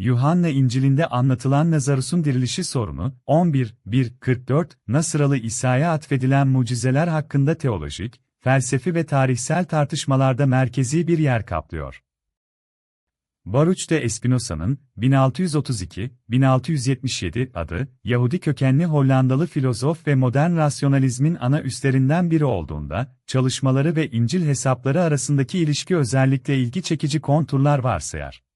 Yuhanna İncil'inde anlatılan Lazarus'un dirilişi sorunu, 11.1.44, Nasıralı İsa'ya atfedilen mucizeler hakkında teolojik, felsefi ve tarihsel tartışmalarda merkezi bir yer kaplıyor. Baruch de Espinoza'nın 1632-1677 adı, Yahudi kökenli Hollandalı filozof ve modern rasyonalizmin ana üstlerinden biri olduğunda, çalışmaları ve İncil hesapları arasındaki ilişki özellikle ilgi çekici konturlar varsayar.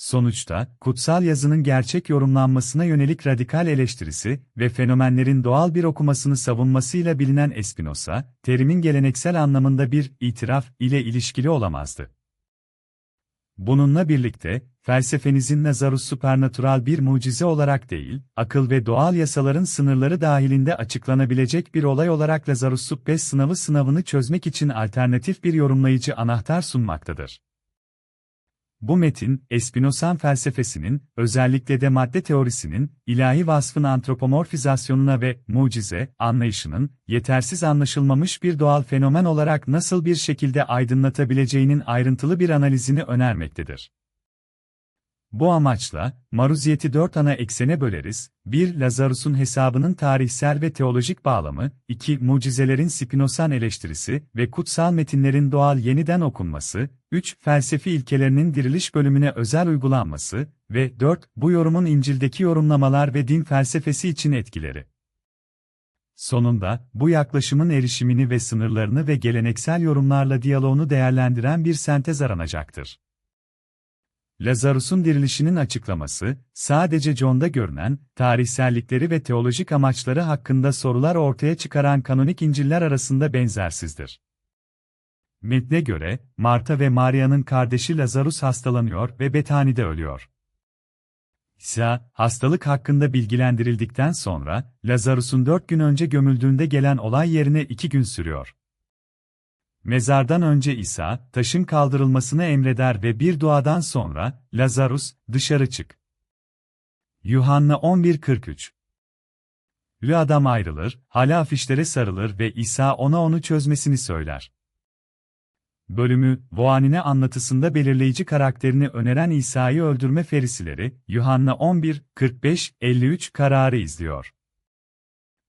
Sonuçta, kutsal yazının gerçek yorumlanmasına yönelik radikal eleştirisi ve fenomenlerin doğal bir okumasını savunmasıyla bilinen Espinosa, terimin geleneksel anlamında bir itiraf ile ilişkili olamazdı. Bununla birlikte, felsefenizin Nazarus supernatural bir mucize olarak değil, akıl ve doğal yasaların sınırları dahilinde açıklanabilecek bir olay olarak Lazarus Suppes sınavı sınavını çözmek için alternatif bir yorumlayıcı anahtar sunmaktadır. Bu metin, Espinoza'nın felsefesinin, özellikle de madde teorisinin, ilahi vasfın antropomorfizasyonuna ve mucize anlayışının, yetersiz anlaşılmamış bir doğal fenomen olarak nasıl bir şekilde aydınlatabileceğinin ayrıntılı bir analizini önermektedir. Bu amaçla, maruziyeti dört ana eksene böleriz. 1. Lazarus'un hesabının tarihsel ve teolojik bağlamı, 2. Mucizelerin Spinozan eleştirisi ve kutsal metinlerin doğal yeniden okunması, 3. Felsefi ilkelerinin diriliş bölümüne özel uygulanması ve 4. Bu yorumun İncil'deki yorumlamalar ve din felsefesi için etkileri. Sonunda, bu yaklaşımın erişimini ve sınırlarını ve geleneksel yorumlarla diyaloğunu değerlendiren bir sentez aranacaktır. Lazarus'un dirilişinin açıklaması, sadece John'da görünen, tarihsellikleri ve teolojik amaçları hakkında sorular ortaya çıkaran kanonik İncil'ler arasında benzersizdir. Metne göre, Marta ve Maria'nın kardeşi Lazarus hastalanıyor ve Betani'de ölüyor. İsa, hastalık hakkında bilgilendirildikten sonra, Lazarus'un dört gün önce gömüldüğünde gelen olay yerine iki gün sürüyor. Mezardan önce İsa, taşın kaldırılmasını emreder ve bir duadan sonra, Lazarus, dışarı çık. Yuhanna 11.43 Lü adam ayrılır, hala afişlere sarılır ve İsa ona onu çözmesini söyler. Bölümü, Voanine anlatısında belirleyici karakterini öneren İsa'yı öldürme ferisileri, Yuhanna 11, 45, 53 kararı izliyor.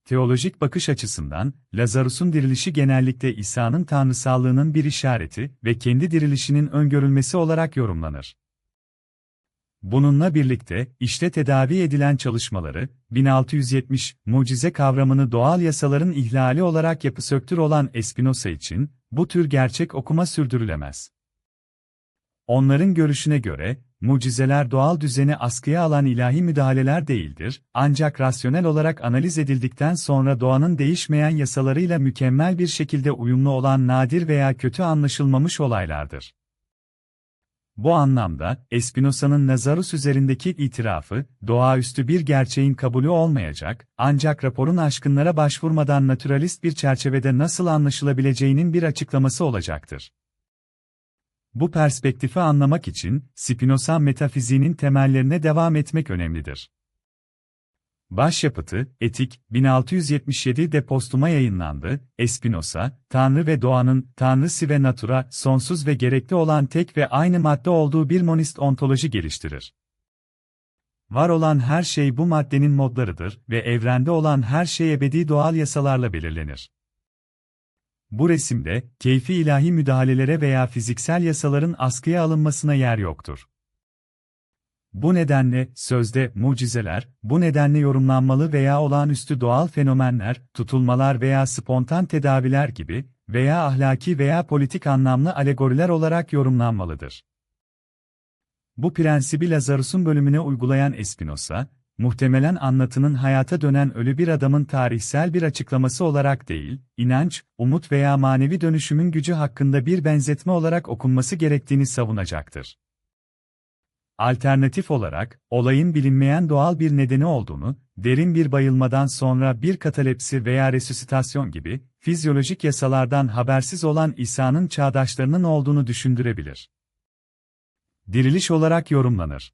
Teolojik bakış açısından, Lazarus'un dirilişi genellikle İsa'nın tanrısallığının bir işareti ve kendi dirilişinin öngörülmesi olarak yorumlanır. Bununla birlikte, işte tedavi edilen çalışmaları, 1670, mucize kavramını doğal yasaların ihlali olarak yapı söktür olan Espinosa için, bu tür gerçek okuma sürdürülemez. Onların görüşüne göre, mucizeler doğal düzeni askıya alan ilahi müdahaleler değildir, ancak rasyonel olarak analiz edildikten sonra doğanın değişmeyen yasalarıyla mükemmel bir şekilde uyumlu olan nadir veya kötü anlaşılmamış olaylardır. Bu anlamda, Espinosa'nın Nazarus üzerindeki itirafı, doğaüstü bir gerçeğin kabulü olmayacak, ancak raporun aşkınlara başvurmadan naturalist bir çerçevede nasıl anlaşılabileceğinin bir açıklaması olacaktır. Bu perspektifi anlamak için, Spinoza metafiziğinin temellerine devam etmek önemlidir. Başyapıtı, Etik, 1677 de postuma yayınlandı. Espinosa, Tanrı ve doğanın, Tanrısı ve natura, sonsuz ve gerekli olan tek ve aynı madde olduğu bir monist ontoloji geliştirir. Var olan her şey bu maddenin modlarıdır ve evrende olan her şey ebedi doğal yasalarla belirlenir. Bu resimde, keyfi ilahi müdahalelere veya fiziksel yasaların askıya alınmasına yer yoktur. Bu nedenle, sözde, mucizeler, bu nedenle yorumlanmalı veya olağanüstü doğal fenomenler, tutulmalar veya spontan tedaviler gibi, veya ahlaki veya politik anlamlı alegoriler olarak yorumlanmalıdır. Bu prensibi Lazarus'un bölümüne uygulayan Espinosa, muhtemelen anlatının hayata dönen ölü bir adamın tarihsel bir açıklaması olarak değil, inanç, umut veya manevi dönüşümün gücü hakkında bir benzetme olarak okunması gerektiğini savunacaktır. Alternatif olarak, olayın bilinmeyen doğal bir nedeni olduğunu, derin bir bayılmadan sonra bir katalepsi veya resüsitasyon gibi, fizyolojik yasalardan habersiz olan İsa'nın çağdaşlarının olduğunu düşündürebilir. Diriliş olarak yorumlanır.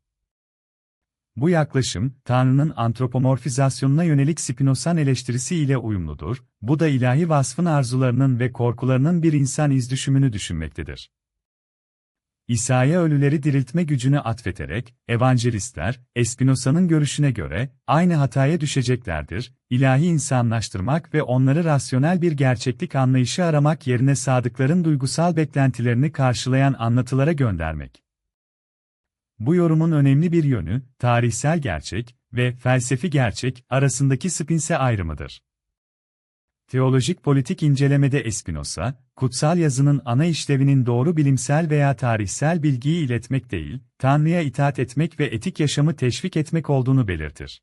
Bu yaklaşım, Tanrı'nın antropomorfizasyonuna yönelik Spinoza'nın eleştirisi ile uyumludur, bu da ilahi vasfın arzularının ve korkularının bir insan izdüşümünü düşünmektedir. İsa'ya ölüleri diriltme gücünü atfederek, evangelistler, Espinosa'nın görüşüne göre, aynı hataya düşeceklerdir, ilahi insanlaştırmak ve onları rasyonel bir gerçeklik anlayışı aramak yerine sadıkların duygusal beklentilerini karşılayan anlatılara göndermek. Bu yorumun önemli bir yönü, tarihsel gerçek ve felsefi gerçek arasındaki spinse ayrımıdır. Teolojik politik incelemede Espinosa, kutsal yazının ana işlevinin doğru bilimsel veya tarihsel bilgiyi iletmek değil, Tanrı'ya itaat etmek ve etik yaşamı teşvik etmek olduğunu belirtir.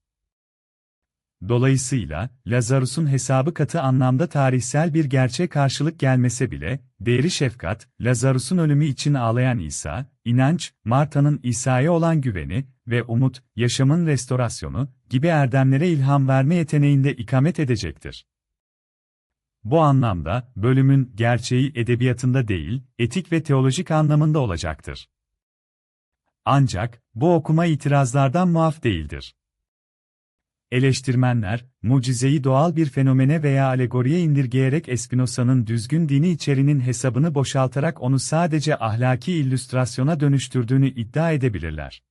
Dolayısıyla, Lazarus'un hesabı katı anlamda tarihsel bir gerçeğe karşılık gelmese bile, değeri şefkat, Lazarus'un ölümü için ağlayan İsa, inanç, Marta'nın İsa'ya olan güveni ve umut, yaşamın restorasyonu gibi erdemlere ilham verme yeteneğinde ikamet edecektir. Bu anlamda, bölümün gerçeği edebiyatında değil, etik ve teolojik anlamında olacaktır. Ancak, bu okuma itirazlardan muaf değildir. Eleştirmenler, mucizeyi doğal bir fenomene veya alegoriye indirgeyerek Espinosa'nın düzgün dini içerinin hesabını boşaltarak onu sadece ahlaki illüstrasyona dönüştürdüğünü iddia edebilirler.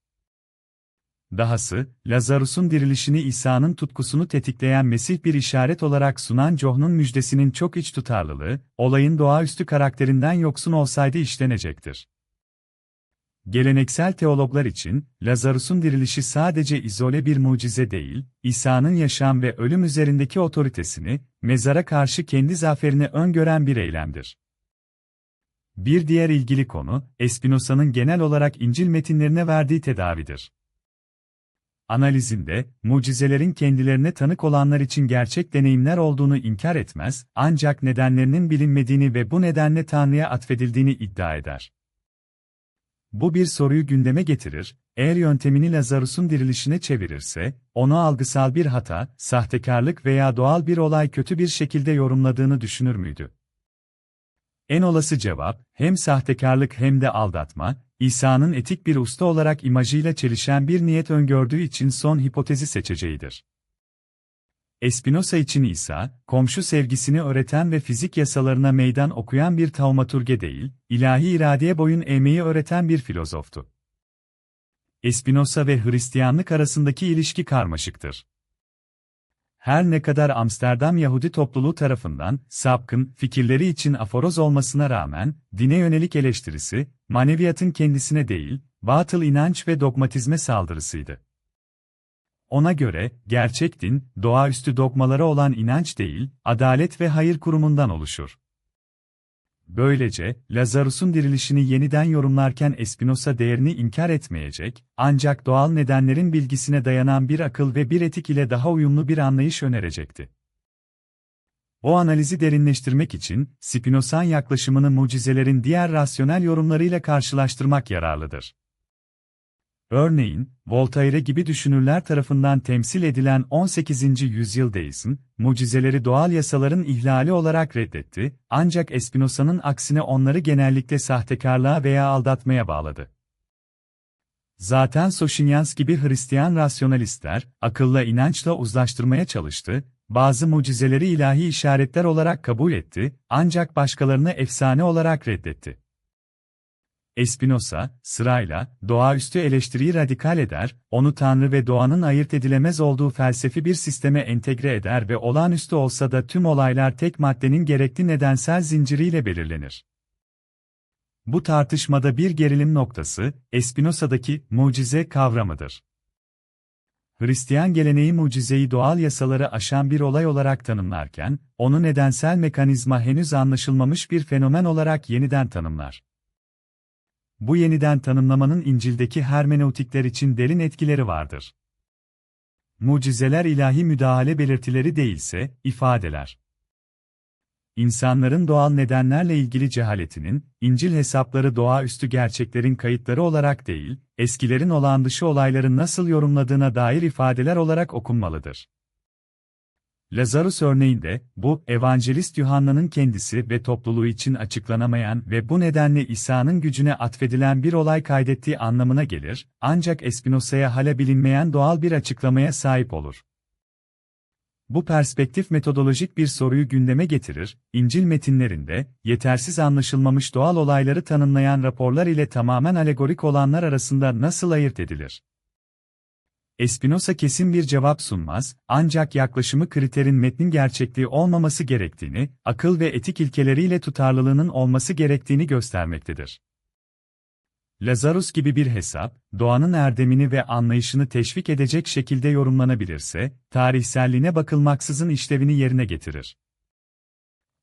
Dahası, Lazarus'un dirilişini İsa'nın tutkusunu tetikleyen Mesih bir işaret olarak sunan John'un müjdesinin çok iç tutarlılığı, olayın doğaüstü karakterinden yoksun olsaydı işlenecektir. Geleneksel teologlar için, Lazarus'un dirilişi sadece izole bir mucize değil, İsa'nın yaşam ve ölüm üzerindeki otoritesini, mezara karşı kendi zaferini öngören bir eylemdir. Bir diğer ilgili konu, Espinosa'nın genel olarak İncil metinlerine verdiği tedavidir. Analizinde, mucizelerin kendilerine tanık olanlar için gerçek deneyimler olduğunu inkar etmez, ancak nedenlerinin bilinmediğini ve bu nedenle Tanrı'ya atfedildiğini iddia eder. Bu bir soruyu gündeme getirir, eğer yöntemini Lazarus'un dirilişine çevirirse, onu algısal bir hata, sahtekarlık veya doğal bir olay kötü bir şekilde yorumladığını düşünür müydü? En olası cevap, hem sahtekarlık hem de aldatma, İsa'nın etik bir usta olarak imajıyla çelişen bir niyet öngördüğü için son hipotezi seçeceğidir. Espinosa için İsa, komşu sevgisini öğreten ve fizik yasalarına meydan okuyan bir taumaturge değil, ilahi iradeye boyun eğmeyi öğreten bir filozoftu. Espinosa ve Hristiyanlık arasındaki ilişki karmaşıktır. Her ne kadar Amsterdam Yahudi topluluğu tarafından sapkın fikirleri için aforoz olmasına rağmen, dine yönelik eleştirisi, maneviyatın kendisine değil, batıl inanç ve dogmatizme saldırısıydı. Ona göre, gerçek din, doğaüstü dogmalara olan inanç değil, adalet ve hayır kurumundan oluşur. Böylece, Lazarus'un dirilişini yeniden yorumlarken Espinosa değerini inkar etmeyecek, ancak doğal nedenlerin bilgisine dayanan bir akıl ve bir etik ile daha uyumlu bir anlayış önerecekti. O analizi derinleştirmek için, Spinoza'nın yaklaşımını mucizelerin diğer rasyonel yorumlarıyla karşılaştırmak yararlıdır. Örneğin, Voltaire gibi düşünürler tarafından temsil edilen 18. yüzyıl deizm, mucizeleri doğal yasaların ihlali olarak reddetti, ancak Espinoza'nın aksine onları genellikle sahtekarlığa veya aldatmaya bağladı. Zaten Soşinyans gibi Hristiyan rasyonalistler, akılla inançla uzlaştırmaya çalıştı, bazı mucizeleri ilahi işaretler olarak kabul etti, ancak başkalarını efsane olarak reddetti. Espinosa, sırayla, doğaüstü eleştiriyi radikal eder, onu Tanrı ve doğanın ayırt edilemez olduğu felsefi bir sisteme entegre eder ve olağanüstü olsa da tüm olaylar tek maddenin gerekli nedensel zinciriyle belirlenir. Bu tartışmada bir gerilim noktası, Espinosa'daki mucize kavramıdır. Hristiyan geleneği mucizeyi doğal yasaları aşan bir olay olarak tanımlarken, onu nedensel mekanizma henüz anlaşılmamış bir fenomen olarak yeniden tanımlar. Bu yeniden tanımlamanın İncil'deki hermeneutikler için derin etkileri vardır. Mucizeler ilahi müdahale belirtileri değilse, ifadeler. İnsanların doğal nedenlerle ilgili cehaletinin, İncil hesapları doğaüstü gerçeklerin kayıtları olarak değil, eskilerin olağan dışı olayları nasıl yorumladığına dair ifadeler olarak okunmalıdır. Lazarus örneğinde, bu, Evangelist Yuhanna'nın kendisi ve topluluğu için açıklanamayan ve bu nedenle İsa'nın gücüne atfedilen bir olay kaydettiği anlamına gelir, ancak Espinosa'ya hala bilinmeyen doğal bir açıklamaya sahip olur. bu perspektif metodolojik bir soruyu gündeme getirir, İncil metinlerinde, yetersiz anlaşılmamış doğal olayları tanımlayan raporlar ile tamamen alegorik olanlar arasında nasıl ayırt edilir? Espinosa kesin bir cevap sunmaz, ancak yaklaşımı kriterin metnin gerçekliği olmaması gerektiğini, akıl ve etik ilkeleriyle tutarlılığının olması gerektiğini göstermektedir. Lazarus gibi bir hesap, doğanın erdemini ve anlayışını teşvik edecek şekilde yorumlanabilirse, tarihselliğine bakılmaksızın işlevini yerine getirir.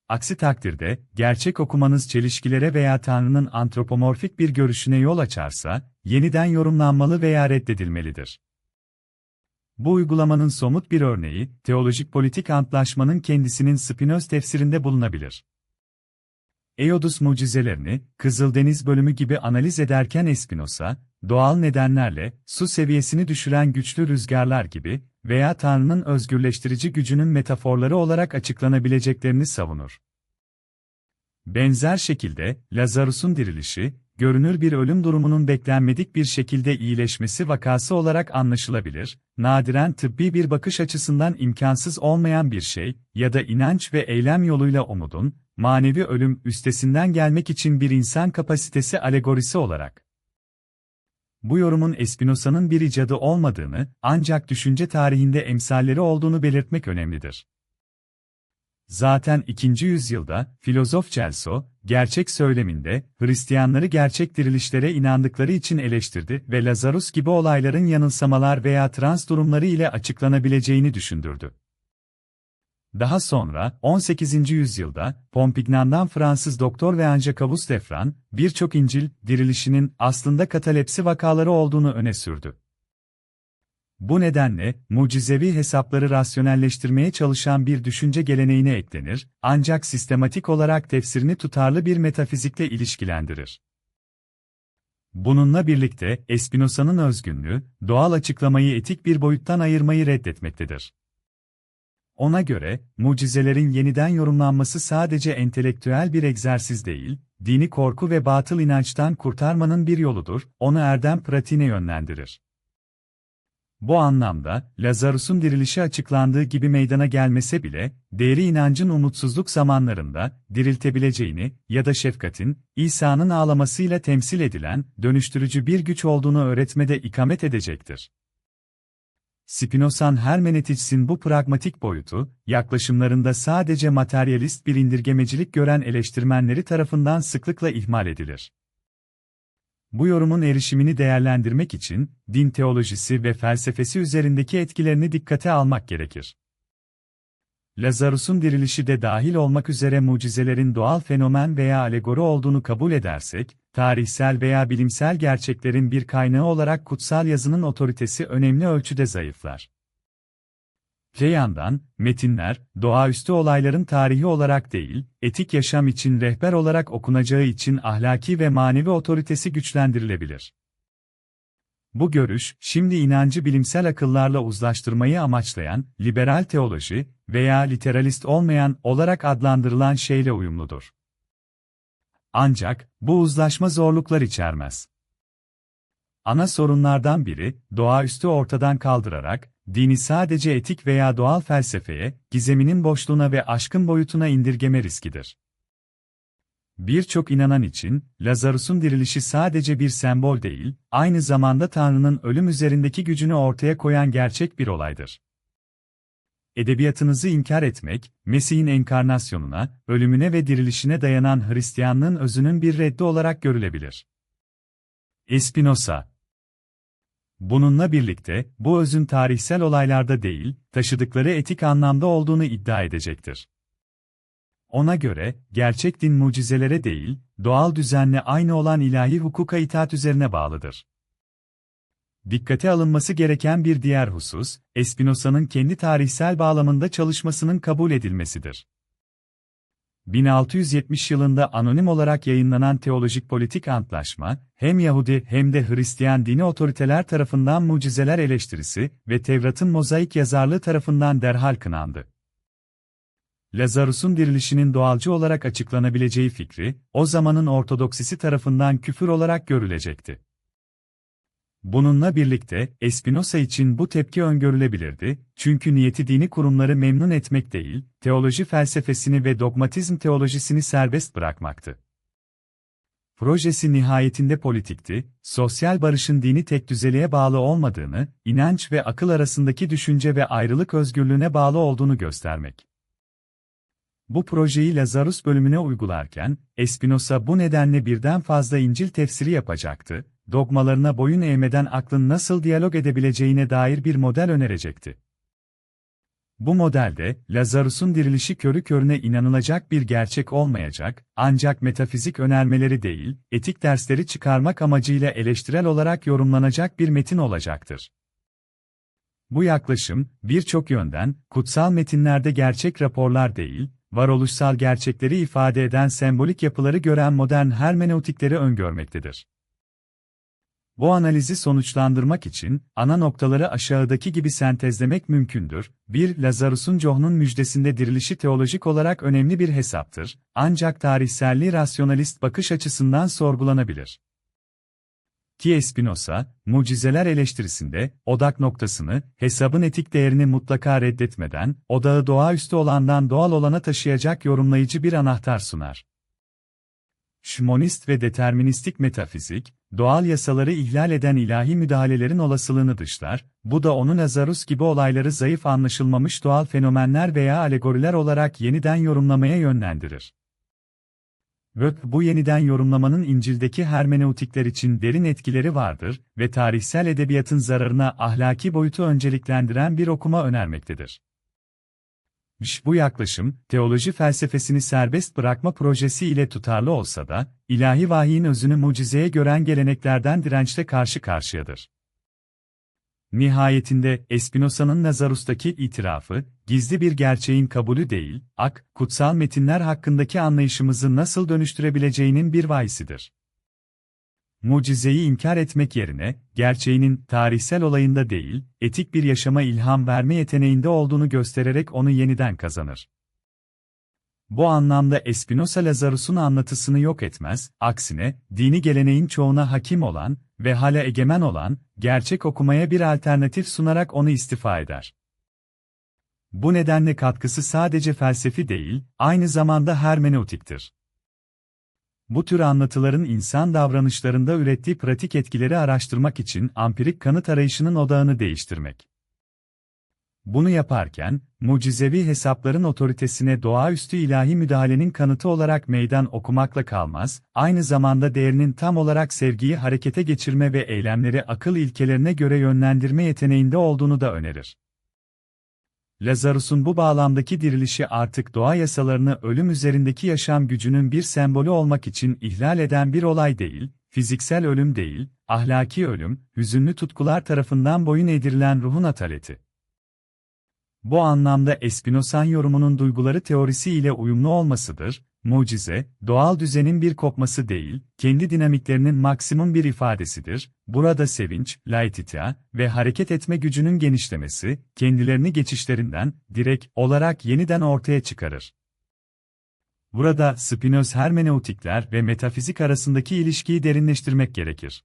Aksi takdirde, gerçek okumanız çelişkilere veya Tanrı'nın antropomorfik bir görüşüne yol açarsa, yeniden yorumlanmalı veya reddedilmelidir. Bu uygulamanın somut bir örneği, teolojik politik antlaşmanın kendisinin Spinoz tefsirinde bulunabilir. Eodus mucizelerini, Kızıldeniz bölümü gibi analiz ederken Espinosa, doğal nedenlerle, su seviyesini düşüren güçlü rüzgarlar gibi veya Tanrı'nın özgürleştirici gücünün metaforları olarak açıklanabileceklerini savunur. Benzer şekilde, Lazarus'un dirilişi, görünür bir ölüm durumunun beklenmedik bir şekilde iyileşmesi vakası olarak anlaşılabilir, nadiren tıbbi bir bakış açısından imkansız olmayan bir şey ya da inanç ve eylem yoluyla umudun, manevi ölüm üstesinden gelmek için bir insan kapasitesi alegorisi olarak. Bu yorumun Espinosa'nın bir icadı olmadığını, ancak düşünce tarihinde emsalleri olduğunu belirtmek önemlidir. Zaten 2. yüzyılda, filozof Celso, gerçek söyleminde, Hristiyanları gerçek dirilişlere inandıkları için eleştirdi ve Lazarus gibi olayların yanılsamalar veya trans durumları ile açıklanabileceğini düşündürdü. Daha sonra, 18. yüzyılda, Pompignan'dan Fransız doktor ve Anjacavus Defran, birçok İncil, dirilişinin aslında katalepsi vakaları olduğunu öne sürdü. Bu nedenle, mucizevi hesapları rasyonelleştirmeye çalışan bir düşünce geleneğine eklenir, ancak sistematik olarak tefsirini tutarlı bir metafizikle ilişkilendirir. Bununla birlikte, Espinosa'nın özgünlüğü, doğal açıklamayı etik bir boyuttan ayırmayı reddetmektedir. Ona göre, mucizelerin yeniden yorumlanması sadece entelektüel bir egzersiz değil, dini korku ve batıl inançtan kurtarmanın bir yoludur, onu erdem pratiğine yönlendirir. Bu anlamda, Lazarus'un dirilişi açıklandığı gibi meydana gelmese bile, değeri inancın umutsuzluk zamanlarında, diriltebileceğini ya da şefkatin, İsa'nın ağlamasıyla temsil edilen, dönüştürücü bir güç olduğunu öğretmede ikamet edecektir. Spinoza'nın hermenetiksin bu pragmatik boyutu, yaklaşımlarında sadece materyalist bir indirgemecilik gören eleştirmenleri tarafından sıklıkla ihmal edilir. Bu yorumun erişimini değerlendirmek için, din teolojisi ve felsefesi üzerindeki etkilerini dikkate almak gerekir. Lazarus'un dirilişi de dahil olmak üzere mucizelerin doğal fenomen veya alegori olduğunu kabul edersek, tarihsel veya bilimsel gerçeklerin bir kaynağı olarak kutsal yazının otoritesi önemli ölçüde zayıflar. Öte yandan, metinler, doğaüstü olayların tarihi olarak değil, etik yaşam için rehber olarak okunacağı için ahlaki ve manevi otoritesi güçlendirilebilir. Bu görüş, şimdi inancı bilimsel akıllarla uzlaştırmayı amaçlayan, liberal teoloji veya literalist olmayan olarak adlandırılan şeyle uyumludur. Ancak, bu uzlaşma zorluklar içermez. Ana sorunlardan biri, doğaüstü ortadan kaldırarak, dini sadece etik veya doğal felsefeye, gizeminin boşluğuna ve aşkın boyutuna indirgeme riskidir. Birçok inanan için, Lazarus'un dirilişi sadece bir sembol değil, aynı zamanda Tanrı'nın ölüm üzerindeki gücünü ortaya koyan gerçek bir olaydır. Edebiyatınızı inkar etmek, Mesih'in enkarnasyonuna, ölümüne ve dirilişine dayanan Hristiyanlığın özünün bir reddi olarak görülebilir. Espinosa Bununla birlikte, bu özün tarihsel olaylarda değil, taşıdıkları etik anlamda olduğunu iddia edecektir. Ona göre, gerçek din mucizelere değil, doğal düzenle aynı olan ilahi hukuka itaat üzerine bağlıdır. Dikkate alınması gereken bir diğer husus, Espinosa'nın kendi tarihsel bağlamında çalışmasının kabul edilmesidir. 1670 yılında anonim olarak yayınlanan Teolojik Politik Antlaşma, hem Yahudi hem de Hristiyan dini otoriteler tarafından mucizeler eleştirisi ve Tevrat'ın mozaik yazarlığı tarafından derhal kınandı. Lazarus'un dirilişinin doğalcı olarak açıklanabileceği fikri, o zamanın Ortodoksisi tarafından küfür olarak görülecekti. Bununla birlikte, Espinosa için bu tepki öngörülebilirdi, çünkü niyeti dini kurumları memnun etmek değil, teoloji felsefesini ve dogmatizm teolojisini serbest bırakmaktı. Projesi nihayetinde politikti, sosyal barışın dini tekdüzeliğe bağlı olmadığını, inanç ve akıl arasındaki düşünce ve ayrılık özgürlüğüne bağlı olduğunu göstermek. Bu projeyi Lazarus bölümüne uygularken, Espinosa bu nedenle birden fazla İncil tefsiri yapacaktı, dogmalarına boyun eğmeden aklın nasıl diyalog edebileceğine dair bir model önerecekti. Bu modelde, Lazarus'un dirilişi körü körüne inanılacak bir gerçek olmayacak, ancak metafizik önermeleri değil, etik dersleri çıkarmak amacıyla eleştirel olarak yorumlanacak bir metin olacaktır. Bu yaklaşım, birçok yönden, kutsal metinlerde gerçek raporlar değil, varoluşsal gerçekleri ifade eden sembolik yapıları gören modern hermeneutikleri öngörmektedir. Bu analizi sonuçlandırmak için, ana noktaları aşağıdaki gibi sentezlemek mümkündür. 1. Lazarus'un John'un müjdesinde dirilişi teolojik olarak önemli bir hesaptır, ancak tarihselliği rasyonalist bakış açısından sorgulanabilir. Ki Espinosa, mucizeler eleştirisinde, odak noktasını, hesabın etik değerini mutlaka reddetmeden, odağı doğaüstü olandan doğal olana taşıyacak yorumlayıcı bir anahtar sunar. Şmonist ve deterministik metafizik, doğal yasaları ihlal eden ilahi müdahalelerin olasılığını dışlar, bu da onu Lazarus gibi olayları zayıf anlaşılmamış doğal fenomenler veya alegoriler olarak yeniden yorumlamaya yönlendirir. Ve bu yeniden yorumlamanın İncil'deki hermeneutikler için derin etkileri vardır ve tarihsel edebiyatın zararına ahlaki boyutu önceliklendiren bir okuma önermektedir. Bu yaklaşım, teoloji felsefesini serbest bırakma projesi ile tutarlı olsa da, ilahi vahiyin özünü mucizeye gören geleneklerden dirençle karşı karşıyadır. Nihayetinde, Espinosa'nın Nazarus'taki itirafı, gizli bir gerçeğin kabulü değil, ak, kutsal metinler hakkındaki anlayışımızı nasıl dönüştürebileceğinin bir vahisidir mucizeyi inkar etmek yerine, gerçeğinin tarihsel olayında değil, etik bir yaşama ilham verme yeteneğinde olduğunu göstererek onu yeniden kazanır. Bu anlamda Espinosa Lazarus'un anlatısını yok etmez, aksine, dini geleneğin çoğuna hakim olan ve hala egemen olan, gerçek okumaya bir alternatif sunarak onu istifa eder. Bu nedenle katkısı sadece felsefi değil, aynı zamanda hermeneutiktir. Bu tür anlatıların insan davranışlarında ürettiği pratik etkileri araştırmak için ampirik kanıt arayışının odağını değiştirmek. Bunu yaparken, mucizevi hesapların otoritesine doğaüstü ilahi müdahalenin kanıtı olarak meydan okumakla kalmaz, aynı zamanda değerinin tam olarak sevgiyi harekete geçirme ve eylemleri akıl ilkelerine göre yönlendirme yeteneğinde olduğunu da önerir. Lazarus'un bu bağlamdaki dirilişi artık doğa yasalarını ölüm üzerindeki yaşam gücünün bir sembolü olmak için ihlal eden bir olay değil, fiziksel ölüm değil, ahlaki ölüm, hüzünlü tutkular tarafından boyun eğdirilen ruhun ataleti. Bu anlamda Espinoza'nın yorumunun duyguları teorisi ile uyumlu olmasıdır, Mucize, doğal düzenin bir kopması değil, kendi dinamiklerinin maksimum bir ifadesidir. Burada sevinç, laetitia ve hareket etme gücünün genişlemesi, kendilerini geçişlerinden, direkt olarak yeniden ortaya çıkarır. Burada Spinoz hermeneutikler ve metafizik arasındaki ilişkiyi derinleştirmek gerekir.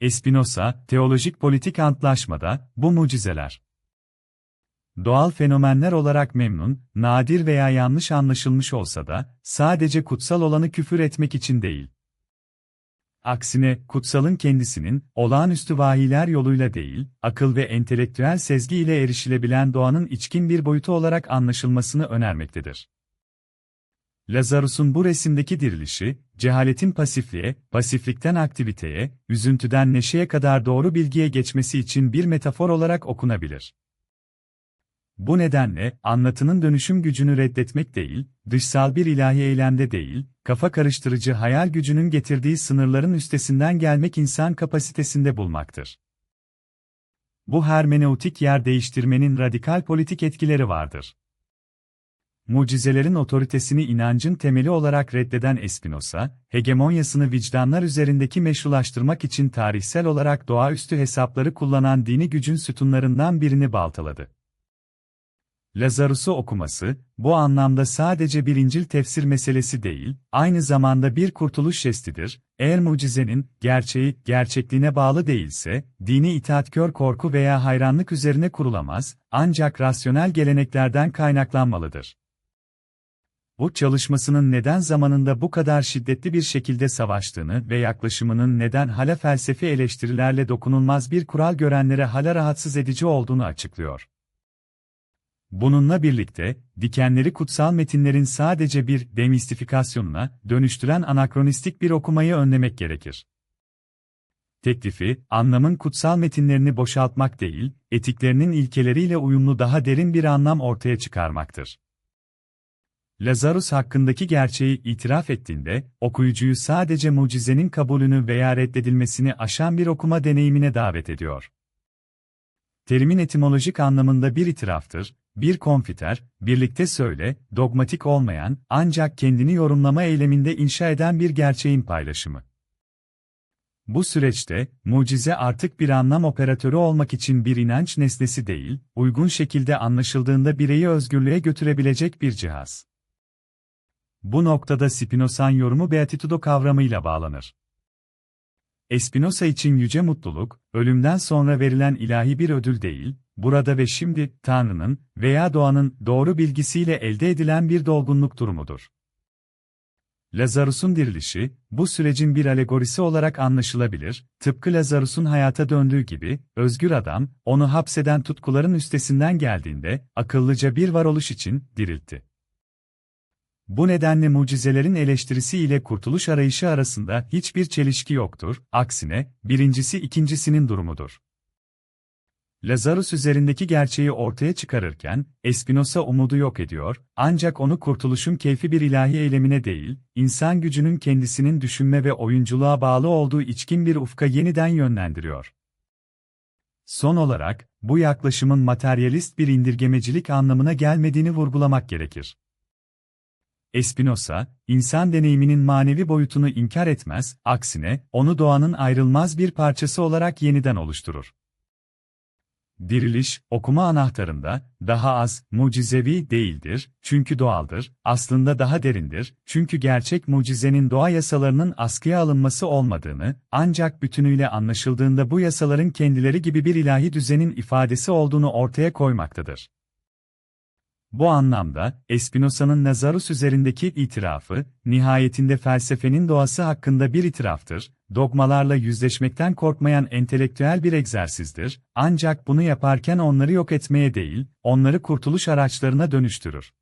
Espinosa, teolojik politik antlaşmada, bu mucizeler, Doğal fenomenler olarak memnun, nadir veya yanlış anlaşılmış olsa da, sadece kutsal olanı küfür etmek için değil. Aksine, kutsalın kendisinin, olağanüstü vahiler yoluyla değil, akıl ve entelektüel sezgi ile erişilebilen doğanın içkin bir boyutu olarak anlaşılmasını önermektedir. Lazarus'un bu resimdeki dirilişi, cehaletin pasifliğe, pasiflikten aktiviteye, üzüntüden neşeye kadar doğru bilgiye geçmesi için bir metafor olarak okunabilir. Bu nedenle, anlatının dönüşüm gücünü reddetmek değil, dışsal bir ilahi eylemde değil, kafa karıştırıcı hayal gücünün getirdiği sınırların üstesinden gelmek insan kapasitesinde bulmaktır. Bu hermeneutik yer değiştirmenin radikal politik etkileri vardır. Mucizelerin otoritesini inancın temeli olarak reddeden Espinosa, hegemonyasını vicdanlar üzerindeki meşrulaştırmak için tarihsel olarak doğaüstü hesapları kullanan dini gücün sütunlarından birini baltaladı. Lazarus'u okuması, bu anlamda sadece bir İncil tefsir meselesi değil, aynı zamanda bir kurtuluş jestidir. Eğer mucizenin, gerçeği, gerçekliğine bağlı değilse, dini itaatkör korku veya hayranlık üzerine kurulamaz, ancak rasyonel geleneklerden kaynaklanmalıdır. Bu çalışmasının neden zamanında bu kadar şiddetli bir şekilde savaştığını ve yaklaşımının neden hala felsefi eleştirilerle dokunulmaz bir kural görenlere hala rahatsız edici olduğunu açıklıyor. Bununla birlikte, dikenleri kutsal metinlerin sadece bir demistifikasyonuna dönüştüren anakronistik bir okumayı önlemek gerekir. Teklifi, anlamın kutsal metinlerini boşaltmak değil, etiklerinin ilkeleriyle uyumlu daha derin bir anlam ortaya çıkarmaktır. Lazarus hakkındaki gerçeği itiraf ettiğinde, okuyucuyu sadece mucizenin kabulünü veya reddedilmesini aşan bir okuma deneyimine davet ediyor. Terimin etimolojik anlamında bir itiraftır, bir konfiter, birlikte söyle, dogmatik olmayan, ancak kendini yorumlama eyleminde inşa eden bir gerçeğin paylaşımı. Bu süreçte, mucize artık bir anlam operatörü olmak için bir inanç nesnesi değil, uygun şekilde anlaşıldığında bireyi özgürlüğe götürebilecek bir cihaz. Bu noktada Spinoza'nın yorumu beatitudo kavramıyla bağlanır. Espinosa için yüce mutluluk, ölümden sonra verilen ilahi bir ödül değil, burada ve şimdi, Tanrı'nın veya doğanın doğru bilgisiyle elde edilen bir dolgunluk durumudur. Lazarus'un dirilişi, bu sürecin bir alegorisi olarak anlaşılabilir, tıpkı Lazarus'un hayata döndüğü gibi, özgür adam, onu hapseden tutkuların üstesinden geldiğinde, akıllıca bir varoluş için, diriltti. Bu nedenle mucizelerin eleştirisi ile kurtuluş arayışı arasında hiçbir çelişki yoktur, aksine, birincisi ikincisinin durumudur. Lazarus üzerindeki gerçeği ortaya çıkarırken, Espinosa umudu yok ediyor, ancak onu kurtuluşun keyfi bir ilahi eylemine değil, insan gücünün kendisinin düşünme ve oyunculuğa bağlı olduğu içkin bir ufka yeniden yönlendiriyor. Son olarak, bu yaklaşımın materyalist bir indirgemecilik anlamına gelmediğini vurgulamak gerekir. Espinosa, insan deneyiminin manevi boyutunu inkar etmez, aksine, onu doğanın ayrılmaz bir parçası olarak yeniden oluşturur. Diriliş, okuma anahtarında, daha az, mucizevi değildir, çünkü doğaldır, aslında daha derindir, çünkü gerçek mucizenin doğa yasalarının askıya alınması olmadığını, ancak bütünüyle anlaşıldığında bu yasaların kendileri gibi bir ilahi düzenin ifadesi olduğunu ortaya koymaktadır. Bu anlamda, Espinoza'nın Nazarus üzerindeki itirafı, nihayetinde felsefenin doğası hakkında bir itiraftır, dogmalarla yüzleşmekten korkmayan entelektüel bir egzersizdir, ancak bunu yaparken onları yok etmeye değil, onları kurtuluş araçlarına dönüştürür.